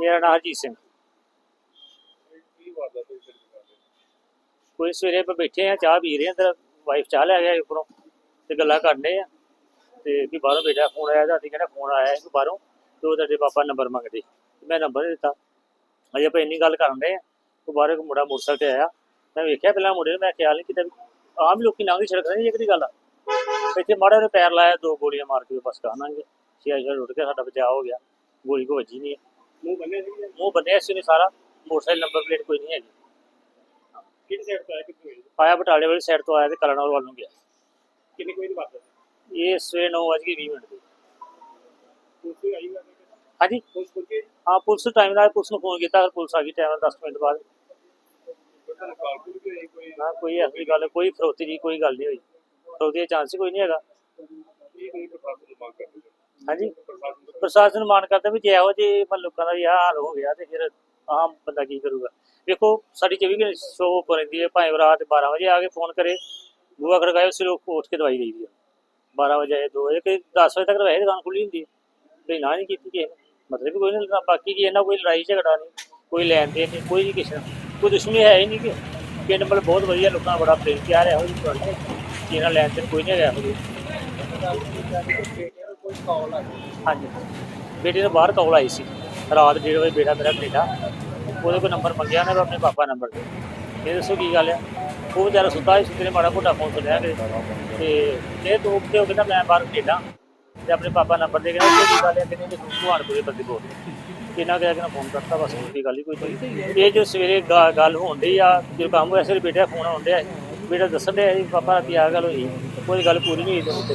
ਮੇਰਾ ਨਾਮ ਹਰਜੀਤ ਸਿੰਘ। ਕੋਈ ਸਵੇਰੇ ਆਪਾਂ ਬੈਠੇ ਆ, ਚਾਹ ਪੀ ਰਹੇ ਆ, ਅੰਦਰ ਵਾਈਫ ਚਾਹ ਲੈ ਗਿਆ ਉੱਪਰੋਂ ਤੇ ਗੱਲਾਂ ਕਰਨੇ ਆ। ਤੇ ਵੀ ਬਾਹਰੋਂ ਬੇਟਾ ਫੋਨ ਆਇਆ ਦਾਦੀ ਕਹਿੰਦਾ ਫੋਨ ਆਇਆ ਸੀ ਬਾਹਰੋਂ, ਤੇ ਉਹ ਤੁਹਾਡੇ ਪਾਪਾ ਨੰਬਰ ਮੰਗਦੇ। ਮੈਂ ਨੰਬਰ ਦਿੱਤਾ। ਅਜੇ ਆਪਾਂ ਇੰਨੀ ਗੱਲ ਕਰਨ ਦੇ ਆ, ਉਹ ਬਾਹਰੋਂ ਇੱਕ ਮੁੰਡਾ ਮੋਟਰਸਾਈਕਲ ਤੇ ਆਇਆ। ਮੈਂ ਵੇਖਿਆ ਪਹਿਲਾਂ ਮੁੰਡੇ ਨੂੰ, ਮੈਂ ਖਿਆਲ ਨਹੀਂ ਕੀਤਾ ਆਮ ਲੋਕੀ ਲੰਘਦੀ ਸੜਕ ਨਹੀਂ ਇਹ ਕਿਹੜੀ ਗੱਲ। ਆ ਇੱਥੇ ਮਾੜਾ ਜਿਹਾ ਪੈਰ ਲਾਇਆ, ਦੋ ਗੋਲੀਆਂ ਮਾਰ ਕੇ ਬਸ ਕਹਾਂਗੇ ਛੇ ਛੇ ਉੱਡ ਕੇ ਸਾਡਾ ਬਚਾਅ ਹੋ ਗਿਆ। ਗੋਲੀ ਕੋ ਵੱਜੀ ਨਹੀਂ ਹੈ। ਮੂੰਹ ਬੰਨੇ ਸੀ ਮੂੰਹ ਬੰਨਿਆ ਸੀ ਨੇ ਸਾਰਾ। ਮੋਟਰਸਾਈਕਲ ਨੰਬਰ ਪਲੇਟ ਕੋਈ ਨਹੀਂ ਹੈਗੀ। ਕਿਹੜੀ ਸਾਈਡ ਤੋਂ ਆਇਆ ਕਿੱਥੋਂ ਹੋਈ ਆਇਆ ਬਟਾਲੇ ਵਾਲੀ ਸਾਈਡ ਤੋਂ ਆਇਆ ਤੇ ਕਲਨੌਰ ਵੱਲ ਨੂੰ ਗਿਆ। ਕਿੰਨੀ ਕੋਈ ਦੀ ਵਾਰਦਾਤ ਇਹ ਸਵੇਰੇ 9 ਵਜੇ 20 ਮਿੰਟ ਦੀ। ਪੁਲਿਸ ਆਈ ਹੋਈ ਹਾਂਜੀ? ਪੁਲਿਸ ਕੋਲ ਕੇ ਹਾਂ ਪੁਲਿਸ ਟਾਈਮ ਨਾਲ ਪੁਲਿਸ ਨੂੰ ਫੋਨ ਕੀਤਾ ਫਿਰ ਪੁਲਿਸ ਆ ਗਈ ਟਾਈਮ ਨਾਲ 10 ਮਿੰਟ ਬਾਅਦ। ਤੁਹਾਨੂੰ ਕਾਲ ਕਰ ਕੇ ਕੋਈ ਨਾ ਕੋਈ ਐਸੀ ਗੱਲ ਕੋਈ ਫਰੋਤੀ ਦੀ ਕੋਈ ਗੱਲ ਨਹੀਂ ਹੋਈ। ਫਰੋਤੀ ਦਾ ਚਾਂਸ ਹੀ ਕੋਈ ਨਹੀਂ ਹੈਗਾ। ਇਹ ਨਹੀਂ ਪ੍ਰਸ਼ਾਸਨ ਨੂੰ ਮੰਗ ਕਰਦੇ ਹਾਂਜੀ। ਪ੍ਰਸ਼ਾਸਨ ਤੋਂ ਮਾਨ ਕਰਦਾ ਵੀ ਜੇ ਇਹੋ ਜੇ ਲੋਕਾਂ ਦਾ ਇਹ ਹਾਲ ਹੋ ਗਿਆ ਤੇ ਫਿਰ ਆਮ ਬੰਦਾ ਕੀ ਕਰੂਗਾ। ਵੇਖੋ ਸਾਡੀ 24 ਘੰਟੇ ਸ਼ੋਅ ਉੱਪਰ ਰਹਿੰਦੀ ਹੈ, ਭਾਵੇਂ ਰਾਤ 12 ਵਜੇ ਆ ਕੇ ਫੋਨ ਕਰੇ ਬੂਆ ਖੜਕਾਏ, ਉਸੇ ਲੋਕ ਉੱਠ ਕੇ ਦਵਾਈ ਦੇਈਦੀ ਹੈ। 12 ਵਜੇ ਆਏ 2 ਵਜੇ ਕਿ 10 ਵਜੇ ਤੱਕ ਵੈਸੇ ਦੁਕਾਨ ਖੁੱਲੀ ਹੁੰਦੀ ਹੈ। ਵੀ ਨਾ ਨਹੀਂ ਕੀਤੀ ਕਿਸੇ ਮਤਲਬ ਵੀ ਕੋਈ ਨਹੀਂ ਬਾਕੀ ਕੀ ਇਹਨਾਂ ਕੋਈ ਲੜਾਈ ਝਗੜਾ ਨਹੀਂ, ਕੋਈ ਲੈਣ ਦੇਣ ਨਹੀਂ, ਕੋਈ ਨਹੀਂ ਕਿਸੇ ਨਾਲ। ਕੋਈ ਦੁਸ਼ਮਣੀ ਹੈ ਹੀ ਨਹੀਂ ਕਿ ਪਿੰਡ ਮਤਲਬ ਬਹੁਤ ਵਧੀਆ ਲੋਕਾਂ ਦਾ ਬੜਾ ਪ੍ਰੇਮ ਪਿਆਰ ਹੈ, ਇਹੋ ਜਿਹੀ ਲੈਣ ਦੇਣ ਕੋਈ ਨਹੀਂ ਹੈਗਾ ਇਹੋ ਕੋਈ ਕਾਲ ਆ ਹਾਂਜੀ। ਬੇਟੇ ਨੂੰ ਬਾਹਰ ਕਾਲ ਆਈ ਸੀ। ਰਾਤ ਡੇਢ ਵਜੇ ਬੇਟਾ ਮੇਰਾ ਕੈਨੇਡਾ ਉਹਦੇ ਕੋਲ ਨੰਬਰ ਮੰਗਿਆ ਉਹਨੇ ਆਪਣੇ ਪਾਪਾ ਨੰਬਰ ਦੇ ਇਹ ਦੱਸੋ ਕੀ ਗੱਲ ਆ? ਉਹ ਵਿਚਾਰਾ ਸੁੱਤਾ ਸੀ, ਸੁੱਤੇ ਨੇ ਮਾੜਾ ਮੋਟਾ ਫੋਨ ਸੁਣਿਆ ਕਿ। ਤੇ ਇਹ ਦੋ ਤੇ ਹੋ ਕਹਿੰਦਾ ਮੈਂ ਬਾਹਰ ਕੈਨੇਡਾ ਤੇ ਆਪਣੇ ਪਾਪਾ ਨੰਬਰ ਦੇ ਕਹਿੰਦਾ ਕੀ ਗੱਲ ਹੈ ਕਹਿੰਦੇ ਕਿ ਭਗਵਾਨ ਕੋਲੇ ਬੰਦੇ ਕੋਲ ਇਹਨਾਂ ਕਿਹਾ ਕਿ ਫੋਨ ਕਰਤਾ, ਬਸ ਹੋਰ ਗੱਲ ਹੀ ਕੋਈ ਨਹੀਂ ਇਹ ਜੋ ਸਵੇਰੇ ਗੱਲ ਹੋਣ ਡਈ ਆ ਜੋ ਕੰਮ ਹੋਇਆ ਸਿਰ ਬੇਟੇ ਦਾ ਫੋਨ ਆਉਣ ਡਿਆ ਬੇਟਾ ਦੱਸਣ ਡਿਆ ਜੀ ਪਾਪਾ ਰਾਤੀ ਆ ਗੱਲ ਹੋਈ, ਕੋਈ ਗੱਲ ਪੂਰੀ ਨਹੀਂ ਹੋਈ ਤੇ